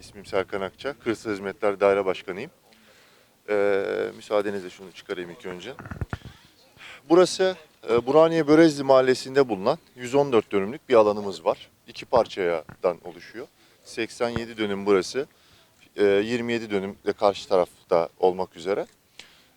İsmim Serkan Akça, Kırsal Hizmetler Daire Başkanıyım. Ee, müsaadenizle şunu çıkarayım ilk önce. Burası e, Burhaniye Börezli Mahallesi'nde bulunan 114 dönümlük bir alanımız var. İki parçadan oluşuyor. 87 dönüm burası, e, 27 dönüm de karşı tarafta olmak üzere.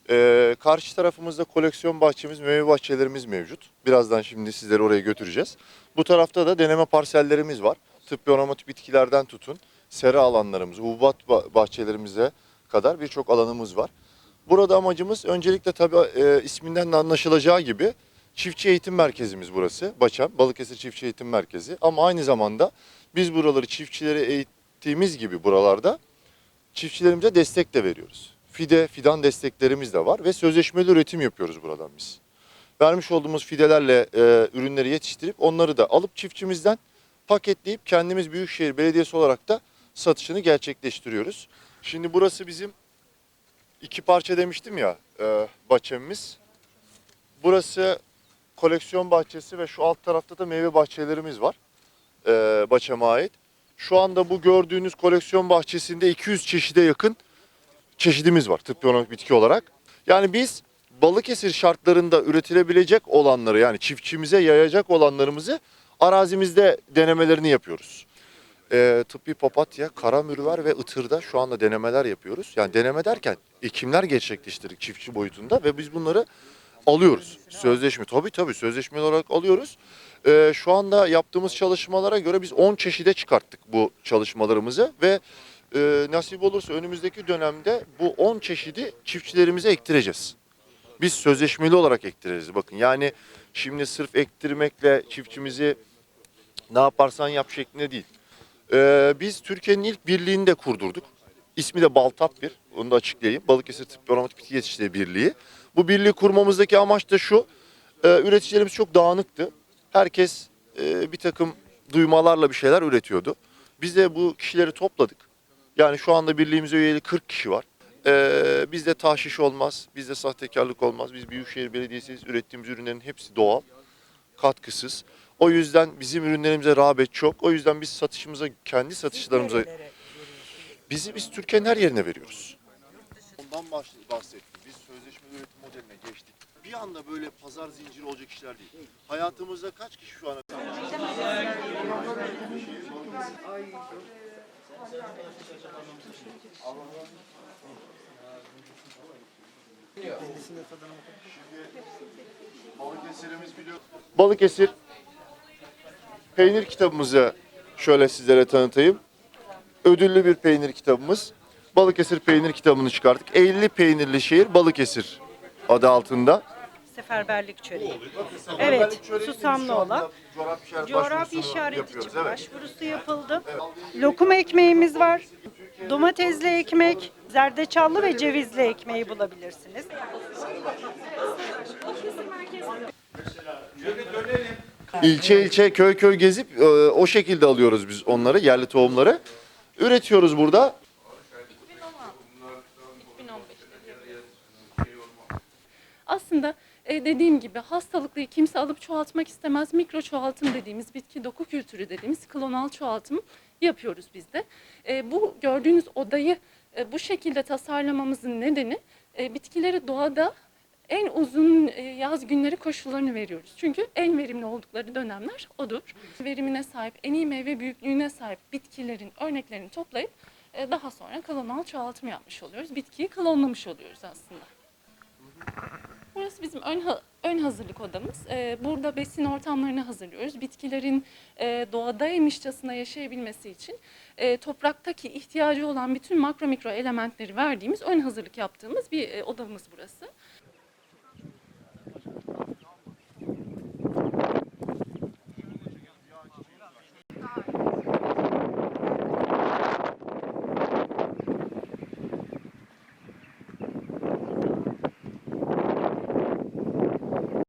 Ee, karşı tarafımızda koleksiyon bahçemiz, meyve bahçelerimiz mevcut. Birazdan şimdi sizleri oraya götüreceğiz. Bu tarafta da deneme parsellerimiz var. Tıbbi aromatik bitkilerden tutun, sera alanlarımız, hububat ba- bahçelerimize kadar birçok alanımız var. Burada amacımız öncelikle tabii e, isminden de anlaşılacağı gibi çiftçi eğitim merkezimiz burası. Baçam, Balıkesir Çiftçi Eğitim Merkezi. Ama aynı zamanda biz buraları çiftçilere eğittiğimiz gibi buralarda çiftçilerimize destek de veriyoruz. Fide, fidan desteklerimiz de var ve sözleşmeli üretim yapıyoruz buradan biz. Vermiş olduğumuz fidelerle e, ürünleri yetiştirip onları da alıp çiftçimizden paketleyip kendimiz Büyükşehir Belediyesi olarak da satışını gerçekleştiriyoruz. Şimdi burası bizim iki parça demiştim ya e, bahçemiz. Burası koleksiyon bahçesi ve şu alt tarafta da meyve bahçelerimiz var. E, bahçeme ait. Şu anda bu gördüğünüz koleksiyon bahçesinde 200 çeşide yakın çeşidimiz var tıbbi olarak bitki olarak. Yani biz Balıkesir şartlarında üretilebilecek olanları yani çiftçimize yayacak olanlarımızı arazimizde denemelerini yapıyoruz. Ee, tıbbi papatya, kara mürver ve ıtırda şu anda denemeler yapıyoruz. Yani deneme derken ekimler gerçekleştirdik çiftçi boyutunda ve biz bunları alıyoruz. Sözleşme tabii tabii sözleşmeli olarak alıyoruz. Ee, şu anda yaptığımız çalışmalara göre biz 10 çeşide çıkarttık bu çalışmalarımızı ve e, nasip olursa önümüzdeki dönemde bu 10 çeşidi çiftçilerimize ektireceğiz. Biz sözleşmeli olarak ektireceğiz. Bakın yani şimdi sırf ektirmekle çiftçimizi ne yaparsan yap şeklinde değil. Ee, biz Türkiye'nin ilk birliğini de kurdurduk. İsmi de Baltap bir. Onu da açıklayayım. Balıkesir Tıbbi Aromatik Bitki Yetiştirme Birliği. Bu birliği kurmamızdaki amaç da şu. E, üreticilerimiz çok dağınıktı. Herkes e, bir takım duymalarla bir şeyler üretiyordu. Biz de bu kişileri topladık. Yani şu anda birliğimize üyeli 40 kişi var. Ee, bizde tahşiş olmaz, bizde sahtekarlık olmaz. Biz Büyükşehir Belediyesi'yiz. Ürettiğimiz ürünlerin hepsi doğal, katkısız. O yüzden bizim ürünlerimize rağbet çok. O yüzden biz satışımıza, kendi satışlarımıza, bizi biz Türkiye'nin her yerine veriyoruz. Ondan bahsettim. Biz sözleşmeli üretim modeline geçtik. Bir anda böyle pazar zinciri olacak işler değil. Hayatımızda kaç kişi şu ana Balıkesir peynir kitabımızı şöyle sizlere tanıtayım. Ödüllü bir peynir kitabımız. Balıkesir peynir kitabını çıkarttık. 50 peynirli şehir Balıkesir adı altında. Seferberlik çöreği. Evet, susamlı olan. Coğrafi işaret Coğrafi başvurusunu işaret yapıyoruz, için evet. başvurusu yapıldı. Lokum ekmeğimiz var. Domatesli ekmek, zerdeçallı ve cevizli ekmeği bulabilirsiniz. İlçe ilçe köy köy gezip e, o şekilde alıyoruz biz onları yerli tohumları. Üretiyoruz burada. Aslında e, dediğim gibi hastalıklıyı kimse alıp çoğaltmak istemez. Mikro çoğaltım dediğimiz bitki doku kültürü dediğimiz klonal çoğaltım yapıyoruz biz de. E, bu gördüğünüz odayı e, bu şekilde tasarlamamızın nedeni e, bitkileri doğada en uzun e, yaz günleri koşullarını veriyoruz. Çünkü en verimli oldukları dönemler odur. Verimine sahip, en iyi meyve büyüklüğüne sahip bitkilerin örneklerini toplayıp e, daha sonra klonal çoğaltım yapmış oluyoruz. Bitkiyi klonlamış oluyoruz aslında. Burası bizim ön, ön hazırlık odamız. Ee, burada besin ortamlarını hazırlıyoruz. Bitkilerin e, doğadaymışçasına yaşayabilmesi için e, topraktaki ihtiyacı olan bütün makro mikro elementleri verdiğimiz ön hazırlık yaptığımız bir e, odamız burası.